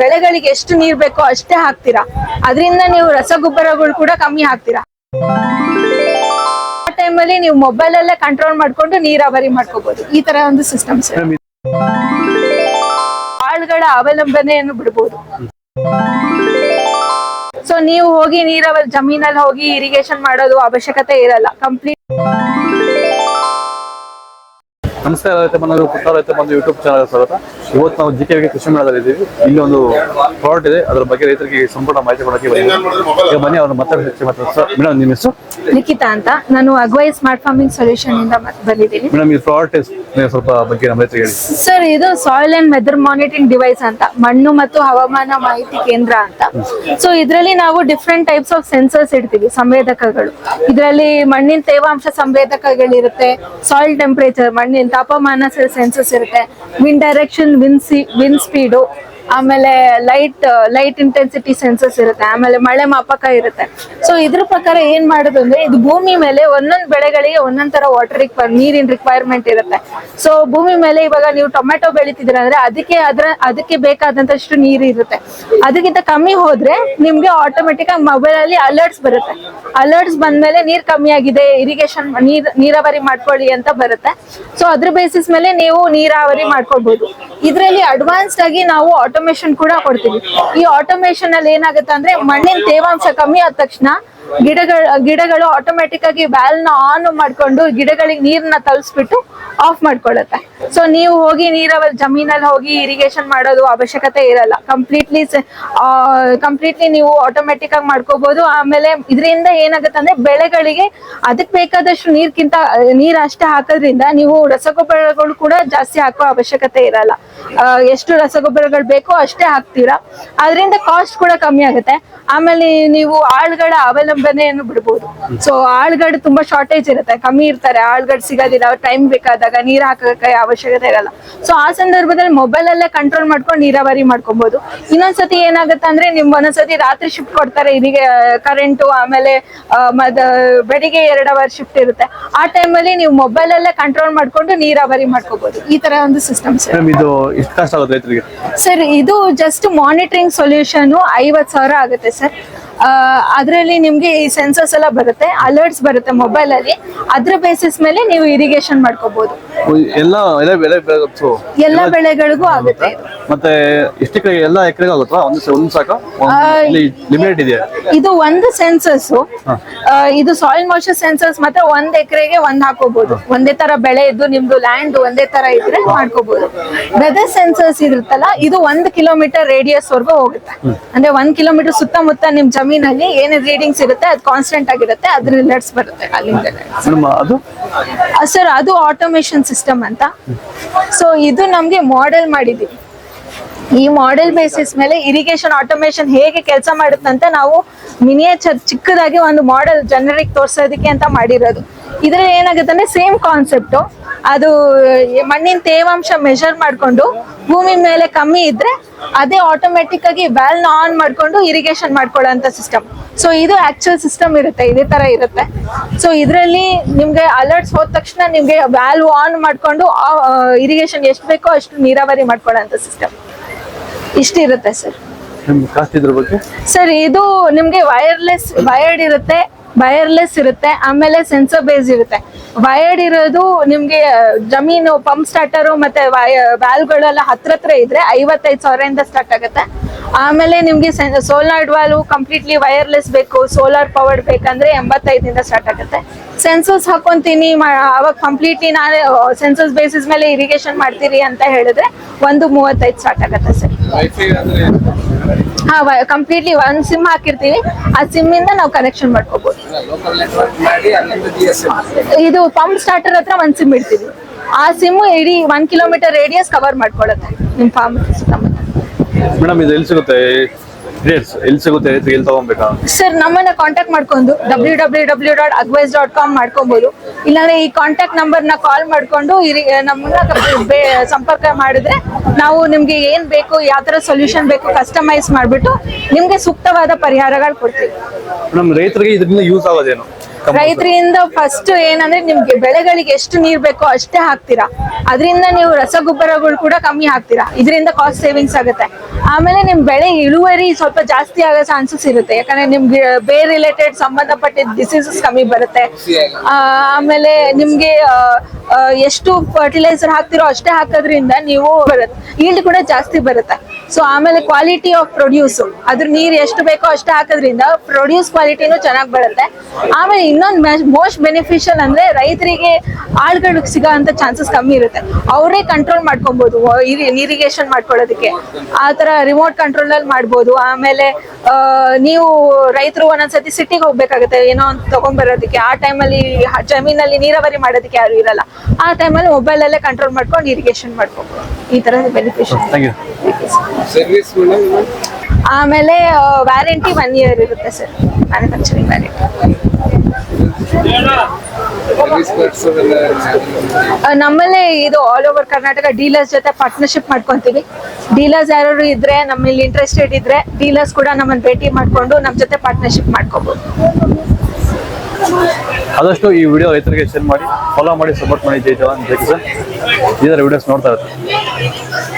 ಬೆಳೆಗಳಿಗೆ ಎಷ್ಟು ನೀರ್ ಬೇಕೋ ಅಷ್ಟೇ ಹಾಕ್ತೀರಾ. ಅದರಿಂದ ನೀವು ರಸಗೊಬ್ಬರಗಳು ಕೂಡ ಕಮ್ಮಿ ಹಾಕ್ತೀರಾ. ಆ ಟೈಮಲ್ಲಿ ನೀವು ಮೊಬೈಲ್ ಅಲ್ಲೇ ಕಂಟ್ರೋಲ್ ಮಾಡ್ಕೊಂಡು ನೀರಾವರಿ ಮಾಡ್ಕೋಬಹುದು ಈ ತರ ಒಂದು ಸಿಸ್ಟಮ್ ಸರ್ ಮೇಡಮ್ ಆಳುಗಳ ಅವಲಂಬನೆಯನ್ನು ಬಿಡಬಹುದು ಸೊ ನೀವು ಹೋಗಿ ನೀರಾವರಿ ಜಮೀನಲ್ಲಿ ಹೋಗಿ ಇರಿಗೇಷನ್ ಮಾಡೋದು ಅವಶ್ಯಕತೆ ಇರಲ್ಲ. ಕಂಪ್ಲೀಟ್ ನಮಸ್ಕಾರ ರೈತ ಬಂಧು ಪುಟ್ಟ ರೈತ ಬಂದು ಯೂಟ್ಯೂಬ್ ಚಾನಲ್ ಸ್ವಾಗತ. ಇವತ್ತು ನಾವು ಜಿ ಕೆ ಕೃಷಿ ಮೇಳದಲ್ಲಿ ಇದ್ದೀವಿ ಇಲ್ಲಿ ಒಂದು ಪ್ರಾಡಕ್ಟ್ ಇದೆ. ಅದರ ಬಗ್ಗೆ ರೈತರಿಗೆ ಸಂಪೂರ್ಣ ಮಾಹಿತಿ ಕೊಡೋಕೆ ಬಂದಿದ್ದೀವಿ ಈಗ ಬನ್ನಿ ಅವ್ರನ್ನ ಮಾತಾಡಿ ಮಾತಾಡ್ತಾರೆ ಮೇಡಮ್ ನಿಮ್ಮ ಹೆಸರು? ನಿಖಿತಾ ಅಂತ. ನಾನು ಅಗ್ವೈ ಸ್ಮಾರ್ಟ್ ಫಾರ್ಮಿಂಗ್ ಸೊಲ್ಯೂಷನ್ ಇಂದ ಬಂದಿದ್ದೀನಿ. ಮೇಡಮ್ ಈ ಪ್ರಾಡಕ್ಟ್ ಸ್ವಲ್ಪ ಬಗ್ಗೆ ನಮ್ಮ ರೈತರಿಗೆ ಹೇಳಿ. ಸರ್ ಇದು soil and weather monitoring device ಅಂತ. ಮಣ್ಣು ಮತ್ತು ಹವಾಮಾನ ಮಾಹಿತಿ ಕೇಂದ್ರ ಅಂತ. ಸೊ ಇದರಲ್ಲಿ ನಾವು ಡಿಫ್ರೆಂಟ್ ಟೈಪ್ಸ್ ಆಫ್ ಸೆನ್ಸರ್ಸ್ ಇಡ್ತೀವಿ ಸಂವೇದಕಗಳು. ಇದರಲ್ಲಿ ಮಣ್ಣಿನ ತೇವಾಂಶ ಸಂವೇದಕಗಳಿರುತ್ತೆ ಸಾಯಿಲ್ ಟೆಂಪರೇಚರ್ ಮಣ್ಣಿನ ತಾಪಮಾನ ಸೆನ್ಸಸ್ ಇರುತ್ತೆ. ವಿನ್ ಡೈರೆಕ್ಷನ್ ವಿನ್ ಸಿ ವಿನ್ ಸ್ಪೀಡು ಆಮೇಲೆ ಲೈಟ್ ಲೈಟ್ ಇಂಟೆನ್ಸಿಟಿ ಸೆನ್ಸಸ್ ಇರುತ್ತೆ, ಆಮೇಲೆ ಮಳೆ ಮಾಪಕ ಇರುತ್ತೆ. ಸೊ ಇದ್ರ ಪ್ರಕಾರ ಏನ್ ಮಾಡೋದು ಅಂದ್ರೆ, ಇದು ಭೂಮಿ ಮೇಲೆ ಒಂದೊಂದ್ ಬೆಳೆಗಳಿಗೆ ಒಂದೊಂದ್ ತರ ವಾಟರ್ ನೀರಿನ ರಿಕ್ವೈರ್ಮೆಂಟ್ ಇರುತ್ತೆ. ಸೊ ಭೂಮಿ ಮೇಲೆ ಇವಾಗ ನೀವು ಟೊಮೆಟೊ ಬೆಳಿತಿದ್ರ ಅಂದ್ರೆ, ಅದಕ್ಕೆ ಅದ್ರ, ಅದಕ್ಕೆ ಬೇಕಾದಂತಷ್ಟು ನೀರು ಇರುತ್ತೆ. ಅದಕ್ಕಿಂತ ಕಮ್ಮಿ ಹೋದ್ರೆ ನಿಮ್ಗೆ ಆಟೋಮೆಟಿಕ್ ಆಗಿ ಮೊಬೈಲ್ ಅಲ್ಲಿ ಅಲರ್ಟ್ಸ್ ಬರುತ್ತೆ. ಅಲರ್ಟ್ಸ್ ಬಂದ್ಮೇಲೆ ನೀರ್ ಕಮ್ಮಿ ಆಗಿದೆ ಇರಿಗೇಷನ್ ನೀರ್, ನೀರಾವರಿ ಮಾಡ್ಕೊಳ್ಳಿ ಅಂತ ಬರುತ್ತೆ. ಸೊ ಅದ್ರ ಬೇಸಿಸ್ ಮೇಲೆ ನೀವು ನೀರಾವರಿ ಮಾಡ್ಕೊಳ್ಬಹುದು ಇದರಲ್ಲಿ ಅಡ್ವಾನ್ಸ್ಡ್ ಆಗಿ ನಾವು ಆಟೋಮೇಶನ್ ಕೂಡ ಕೊಡ್ತೀವಿ. ಈ ಆಟೋಮೇಶನ್ ಅಲ್ಲಿ ಏನಾಗುತ್ತೆ ಅಂದ್ರೆ ಮಣ್ಣಿನ ತೇವಾಂಶ ಕಮ್ಮಿ ಆದ ತಕ್ಷಣ ಗಿಡಗಳ, ಗಿಡಗಳು ಆಟೋಮೆಟಿಕ್ ಆಗಿ ನ ಆನ್ ಮಾಡ್ಕೊಂಡು ಗಿಡಗಳಿಗೆ ನೀರ್ನ ತಲುಪಿಸ್ಬಿಟ್ಟು ಆಫ್ ಮಾಡ್ಕೊಳತ್ತೆ ಸೊ ನೀವು ಹೋಗಿ ನೀರಾವರಿ ಜಮೀನಲ್ಲಿ ಹೋಗಿ ಇರಿಗೇಷನ್ ಮಾಡೋದು ಅವಶ್ಯಕತೆ ಇರಲ್ಲ. ಕಂಪ್ಲೀಟ್ಲಿ ಕಂಪ್ಲೀಟ್ಲಿ ನೀವು ಆಟೋಮೆಟಿಕ್ ಆಗಿ ಮಾಡ್ಕೋಬಹುದು ಆಮೇಲೆ ಇದರಿಂದ ಏನಾಗುತ್ತೆ ಅಂದ್ರೆ ಬೆಳೆಗಳಿಗೆ ಅದಕ್ಕೆ ಬೇಕಾದಷ್ಟು ನೀರ್ಕಿಂತ, ನೀರ್ ಅಷ್ಟೇ ಹಾಕೋದ್ರಿಂದ ನೀವು ರಸಗೊಬ್ಬರಗಳು ಕೂಡ ಜಾಸ್ತಿ ಹಾಕೋ ಅವಶ್ಯಕತೆ ಇರಲ್ಲ. ಎಷ್ಟು ರಸಗೊಬ್ಬರಗಳು ಬೇಕೋ ಅಷ್ಟೇ ಹಾಕ್ತೀರಾ. ಅದರಿಂದ ಕಾಸ್ಟ್ ಕೂಡ ಕಮ್ಮಿ ಆಗುತ್ತೆ. ಆಮೇಲೆ ನೀವು ಆಳುಗಳ ಅವಲಂಬನೆಯನ್ನು ಬಿಡಬಹುದು ಸೊ ಆಳುಗಳು ತುಂಬಾ ಶಾರ್ಟೇಜ್ ಇರುತ್ತೆ. ಕಮ್ಮಿ ಇರ್ತಾರೆ. ಆಳುಗಳು ಸಿಗೋದಿಲ್ಲ. ಟೈಮ್ ಬೇಕಾದಾಗ ನೀರ್ ಹಾಕಕ್ಕೆ ಅವಶ್ಯಕತೆ ಇರಲ್ಲ. ಸೊ ಆ ಸಂದರ್ಭದಲ್ಲಿ ಮೊಬೈಲ್ ಅಲ್ಲೇ ಕಂಟ್ರೋಲ್ ಮಾಡ್ಕೊಂಡು ನೀರಾವರಿ ಮಾಡ್ಕೊಬಹುದು ಇನ್ನೊಂದ್ಸತಿ ಏನಾಗುತ್ತೆ ಅಂದ್ರೆ ನಿಮ್ ಒಂದೊಂದ್ಸತಿ ರಾತ್ರಿ ಶಿಫ್ಟ್ ಕೊಡ್ತಾರೆ ಇದೀಗ ಕರೆಂಟು ಆಮೇಲೆ ಬೆಳಿಗ್ಗೆ ಎರಡು ಅವರ್ ಶಿಫ್ಟ್ ಇರುತ್ತೆ. ಆ ಟೈಮಲ್ಲಿ ನೀವು ಮೊಬೈಲ್ ಅಲ್ಲೇ ಕಂಟ್ರೋಲ್ ಮಾಡ್ಕೊಂಡು ನೀರಾವರಿ ಮಾಡ್ಕೋಬಹುದು ಈ ತರ ಒಂದು ಸಿಸ್ಟಮ್ ಸರ್ ಇದು ಜಸ್ಟ್ ಮಾನಿಟರಿಂಗ್ ಸೊಲ್ಯೂಷನ್ ಐವತ್ ಸಾವಿರ ಆಗುತ್ತೆ ಸರ್ ಅದರಲ್ಲಿ ನಿಮ್ಗೆ ಈ ಸೆನ್ಸರ್ಸ್ ಎಲ್ಲ ಬರುತ್ತೆ ಅಲರ್ಟ್ಸ್ ಬರುತ್ತೆ ಮೊಬೈಲ್ ಅಲ್ಲಿ. ಅದ್ರ ಬೇಸಿಸ್ ಮೇಲೆ ನೀವು ಇರಿಗೇಷನ್ ಮಾಡ್ಕೋಬಹುದು ಎಲ್ಲ ಎಲ್ಲ ಬೆಳೆ ಎಲ್ಲ ಬೆಳೆಗಳಿಗೂ ಆಗುತ್ತೆ. ಮತ್ತೆ ಎಷ್ಟು ಎಕರೆ ಎಲ್ಲ ಎಕರೆಗೆ ಆಗುತ್ತಾ ಒಂದು ಒಂದು ಸಾಕ? ಲಿಮಿಟ್ ಇದೆ ಇದು ಒಂದು ಸೆನ್ಸಸ್ ಇದು ಸಾಯಿಲ್ ಮಾಯ್ಚರ್ ಸೆನ್ಸರ್ಸ್ ಮತ್ತೆ ಒಂದ್ ಎಕರೆಗೆ ಒಂದ್ ಹಾಕೋಬಹುದು ಒಂದೇ ತರ ಬೆಳೆ ಇದ್ದು ನಿಮ್ದು ಲ್ಯಾಂಡ್ ಒಂದೇ ತರ ಇದ್ರೆ ಮಾಡ್ಕೋಬಹುದು ವೆದರ್ ಸೆನ್ಸರ್ಸ್ ಇರುತ್ತಲ್ಲ ಇದು ಒಂದ್ ಕಿಲೋಮೀಟರ್ ರೇಡಿಯಸ್ ವರ್ಗು ಹೋಗುತ್ತೆ. ಅಂದ್ರೆ ಒಂದ್ ಕಿಲೋಮೀಟರ್ ಸುತ್ತಮುತ್ತ ನಿಮ್ ಜಮೀನಲ್ಲಿ ಏನೇನ್ ರೀಡಿಂಗ್ಸ್ ಇರುತ್ತೆ ಅದು ಕಾನ್ಸ್ಟೆಂಟ್ ಆಗಿರುತ್ತೆ ಅದ್ರ ರಿಲಟ್ಸ್ ಬರುತ್ತೆ ಅಲ್ಲಿಂದ ಅದು? ಸರ್ ಅದು ಆಟೋಮೇಶನ್ ಸಿಸ್ಟಮ್ ಅಂತ. ಸೊ ಇದು ನಮ್ಗೆ ಮಾಡೆಲ್ ಮಾಡಿದೀವಿ ಈ ಮಾಡೆಲ್ ಬೇಸಿಸ್ ಮೇಲೆ ಇರಿಗೇಷನ್ ಆಟೋಮೇಶನ್ ಹೇಗೆ ಕೆಲಸ ಮಾಡುತ್ತಂತ ನಾವು ಮಿನಿಯೇಚರ್ ಚಿಕ್ಕದಾಗಿ ಒಂದು ಮಾಡೆಲ್ ಜನರಿಗೆ ತೋರಿಸೋದಕ್ಕೆ ಅಂತ ಮಾಡಿರೋದು. ಇದ್ರಲ್ಲಿ ಏನಾಗುತ್ತೆ ಅಂದ್ರೆ ಸೇಮ್ ಕಾನ್ಸೆಪ್ಟ್ ಅದು ಮಣ್ಣಿನ ತೇವಾಂಶ ಮೆಷರ್ ಮಾಡ್ಕೊಂಡು ಭೂಮಿ ಮೇಲೆ ಕಮ್ಮಿ ಇದ್ರೆ ಅದೇ ಆಟೋಮೆಟಿಕ್ ಆಗಿ ವ್ಯಾಲ್ ಆನ್ ಮಾಡ್ಕೊಂಡು ಇರಿಗೇಷನ್ ಮಾಡ್ಕೊಳ್ಳೋ ಅಂತ ಸಿಸ್ಟಮ್ ಸೊ ಇದು ಆಕ್ಚುಯಲ್ ಸಿಸ್ಟಮ್ ಇರುತ್ತೆ ಇದೇ ತರ ಇರುತ್ತೆ. ಸೊ ಇದರಲ್ಲಿ ನಿಮ್ಗೆ ಅಲರ್ಟ್ಸ್ ಹೋದ ತಕ್ಷಣ ನಿಮ್ಗೆ ವ್ಯಾಲ್ ಆನ್ ಮಾಡ್ಕೊಂಡು ಇರಿಗೇಷನ್ ಎಷ್ಟು ಬೇಕೋ ಅಷ್ಟು ನೀರಾವರಿ ಮಾಡ್ಕೊಳ್ಳೋ ಅಂತ ಸಿಸ್ಟಮ್ ಇಷ್ಟಿರುತ್ತೆ ಸರ್ ಸರ್ ಇದು ನಿಮ್ಗೆ ವೈರ್ಲೆಸ್ ವೈರ್ಡ್ ಇರುತ್ತೆ. ವೈರ್ಲೆಸ್ ಇರುತ್ತೆ, ಆಮೇಲೆ ಸೆನ್ಸರ್ ಬೇಸ್ ಇರುತ್ತೆ. ವೈರ್ಡ್ ಇರೋದು ನಿಮ್ಗೆ ಜಮೀನು ಪಂಪ್ ಸ್ಟಾರ್ಟರು ಮತ್ತೆ ವ್ಯಾಲ್ಗಳೆಲ್ಲ ಹತ್ರ ಹತ್ರ ಇದ್ರೆ ಐವತ್ತೈದು ಸಾವಿರದಿಂದ ಸ್ಟಾರ್ಟ್ ಆಗುತ್ತೆ. ಆಮೇಲೆ ನಿಮ್ಗೆ ಸೋಲಾರ್ ವಾಲ್ವ್ ಕಂಪ್ಲೀಟ್ಲಿ ವೈರ್ಲೆಸ್ ಬೇಕು ಸೋಲಾರ್ ಪವರ್ಡ್ ಬೇಕಂದ್ರೆ ಎಂಬತ್ತೈದಿಂದ ಸ್ಟಾರ್ಟ್ ಆಗುತ್ತೆ. ಸೆನ್ಸರ್ಸ್ ಹಾಕೊಂತೀನಿ ಅವಾಗ ಕಂಪ್ಲೀಟ್ಲಿ ನಾನೇ ಸೆನ್ಸರ್ಸ್ ಬೇಸಿಸ್ ಮೇಲೆ ಇರಿಗೇಷನ್ ಮಾಡ್ತೀರಿ ಅಂತ ಹೇಳಿದ್ರೆ ಒಂದು ಮೂವತ್ತೈದು ಸ್ಟಾರ್ಟ್ ಆಗುತ್ತೆ ಸರ್. ಹಾ ಕಂಪ್ಲೀಟ್ಲಿ ಒಂದ್ ಸಿಮ್ ಹಾಕಿರ್ತೀವಿ. ಆ ಸಿಮ್ ಇಂದ ನಾವು ಕನೆಕ್ಷನ್ ಮಾಡ್ಕೋಬಹುದು ಇದು ಪಂಪ್ ಸ್ಟಾರ್ಟರ್ ಹತ್ರ ಒಂದ್ ಸಿಮ್ ಇಡ್ತೀವಿ. ಆ ಸಿಮ್ ಇಡೀ ಒನ್ ಕಿಲೋಮೀಟರ್ ರೇಡಿಯಸ್ ಕವರ್ ಮಾಡ್ಕೊಳತ್ತೆ ನಿಮ್ ಫಾರ್ಮ್ ಸುತ್ತಮುತ್ತ. ಮೇಡಮ್ ಇದು ಎಲ್ಲಿ ಸಿಗುತ್ತೆ? ಎಲ್ಲಿ ಸಿಗುತ್ತೆ ಎಲ್ಲಿ ತಗೊಬೇಕಾ ಸರ್ ನಮ್ಮನ್ನ ಕಾಂಟ್ಯಾಕ್ಟ್ ಮಾಡ್ಕೊಂಡು W W W dot advice dot com ಮಾಡ್ಕೊಬಹುದು ಇಲ್ಲಾಂದ್ರೆ ಈ ಕಾಂಟ್ಯಾಕ್ಟ್ ನಂಬರ್ನ ಕಾಲ್ ಮಾಡ್ಕೊಂಡು ನಮ್ಮನ್ನ ಸಂಪರ್ಕ ಮಾಡಿದ್ರೆ ನಾವು ನಿಮ್ಗೆ ಏನ್ ಬೇಕು ಯಾವ ತರ ಸೊಲ್ಯೂಷನ್ ಬೇಕು ಕಸ್ಟಮೈಸ್ ಮಾಡ್ಬಿಟ್ಟು ನಿಮ್ಗೆ ಸೂಕ್ತವಾದ ಪರಿಹಾರಗಳು ಕೊಡ್ತೀವಿ. ನಮ್ಮ ರೈತರಿಗೆ ಇದರಿಂದ ಯೂಸ್ ಆಗೋದೇನು? ರೈತರಿಂದ ಫಸ್ಟ್ ಏನಂದ್ರೆ ನಿಮ್ಗೆ ಬೆಳೆಗಳಿಗೆ ಎಷ್ಟು ನೀರ್ ಬೇಕೋ ಅಷ್ಟೇ ಹಾಕ್ತೀರಾ. ಅದರಿಂದ ನೀವು ರಸಗೊಬ್ಬರಗಳು ಕೂಡ ಕಮ್ಮಿ ಹಾಕ್ತೀರಾ. ಇದರಿಂದ ಕಾಸ್ಟ್ ಸೇವಿಂಗ್ಸ್ ಆಗುತ್ತೆ. ಆಮೇಲೆ ನಿಮ್ ಬೆಳೆ ಇಳುವರಿ ಸ್ವಲ್ಪ ಜಾಸ್ತಿ ಆಗೋ ಚಾನ್ಸಸ್ ಇರುತ್ತೆ. ಯಾಕಂದ್ರೆ ನಿಮ್ಗೆ ಬೇರೆ ರಿಲೇಟೆಡ್ ಸಂಬಂಧಪಟ್ಟಿದ್ದ ಡಿಸೀಸಸ್ ಕಮ್ಮಿ ಬರುತ್ತೆ. ಆಮೇಲೆ ನಿಮ್ಗೆ ಎಷ್ಟು ಫರ್ಟಿಲೈಸರ್ ಹಾಕ್ತಿರೋ ಅಷ್ಟೇ ಹಾಕೋದ್ರಿಂದ ನೀವು ಬರುತ್ತೆ. ಈಲ್ಡ್ ಕೂಡ ಜಾಸ್ತಿ ಬರುತ್ತೆ. ಸೊ ಆಮೇಲೆ ಕ್ವಾಲಿಟಿ ಆಫ್ ಪ್ರೊಡ್ಯೂಸ್ ಅದ್ರ ನೀರು ಎಷ್ಟು ಬೇಕೋ ಅಷ್ಟು ಹಾಕೋದ್ರಿಂದ ಪ್ರೊಡ್ಯೂಸ್ ಕ್ವಾಲಿಟಿನೂ ಚೆನ್ನಾಗಿ ಬರುತ್ತೆ. ಆಮೇಲೆ ಇನ್ನೊಂದು ಮೋಸ್ಟ್ ಬೆನಿಫಿಷಿಯಲ್ ಅಂದ್ರೆ ರೈತರಿಗೆ ಆಳ್ಗಳು ಸಿಗೋ ಅಂತ ಚಾನ್ಸಸ್ ಕಮ್ಮಿ ಇರುತ್ತೆ. ಅವರೇ ಕಂಟ್ರೋಲ್ ಮಾಡ್ಕೊಬಹುದು ಇರಿಗೇಷನ್ ಮಾಡ್ಕೊಳ್ಳೋದಕ್ಕೆ. ಆ ತರ ರಿಮೋಟ್ ಕಂಟ್ರೋಲ್ ಅಲ್ಲಿ ಮಾಡ್ಬೋದು. ಆಮೇಲೆ ನೀವು ರೈತರು ಒಂದೊಂದ್ಸತಿ ಸಿಟಿಗೆ ಹೋಗ್ಬೇಕಾಗುತ್ತೆ. ಏನೋ ಒಂದು ತಗೊಂಡ್ಬರೋದಕ್ಕೆ ಆ ಟೈಮಲ್ಲಿ ಜಮೀನಲ್ಲಿ ನೀರಾವರಿ ಮಾಡೋದಕ್ಕೆ ಯಾರು ಇರಲ್ಲ. ಆ ಟೈಮಲ್ಲಿ ಮೊಬೈಲ್ ಅಲ್ಲೇ ಕಂಟ್ರೋಲ್ ಮಾಡ್ಕೊಂಡು ಇರಿಗೇಷನ್ ಮಾಡ್ಕೋಬಹುದು ಈ ತರ ಬೆನಿಫಿಷಿಯಲ್ ಸರ್ವಿಸ್ ಮೇಡಮ್ ಆಮೇಲೆ ವ್ಯಾರಂಟಿ ಒನ್ ಇಯರ್ ಇರುತ್ತೆ ಸರ್ ಮ್ಯಾನುಫ್ಯಾಕ್ಚರಿಂಗ್ ವ್ಯಾರಂಟಿ ನಮ್ಮಲ್ಲೇ ಇದು ಆಲ್ ಓವರ್ ಕರ್ನಾಟಕ ಡೀಲರ್ಸ್ ಜೊತೆ ಪಾರ್ಟ್ನರ್ಶಿಪ್ ಮಾಡ್ಕೊಂತೀವಿ. ಡೀಲರ್ಸ್ ಯಾರು ಇದ್ರೆ ನಮ್ಮಲ್ಲಿ ಇಂಟ್ರೆಸ್ಟೆಡ್ ಇದ್ರೆ ಡೀಲರ್ಸ್ ಕೂಡ ನಮ್ಮನ್ನು ಭೇಟಿ ಮಾಡಿಕೊಂಡು ನಮ್ಮ ಜೊತೆ ಪಾರ್ಟ್ನರ್ಶಿಪ್ ಮಾಡ್ಕೋಬಹುದು ಆದಷ್ಟು ಈ ವಿಡಿಯೋ ರೈತರಿಗೆ ಶೇರ್ ಮಾಡಿ ಫಾಲೋ ಮಾಡಿ ಸಪೋರ್ಟ್ ಮಾಡಿ ಜೈ ಜವಾನ್ ಜೈ ಕಿಸಾನ್. ಇದರ ವಿಡಿಯೋಸ್ ನೋಡ್ತಾ ಇರ್ತಾರೆ.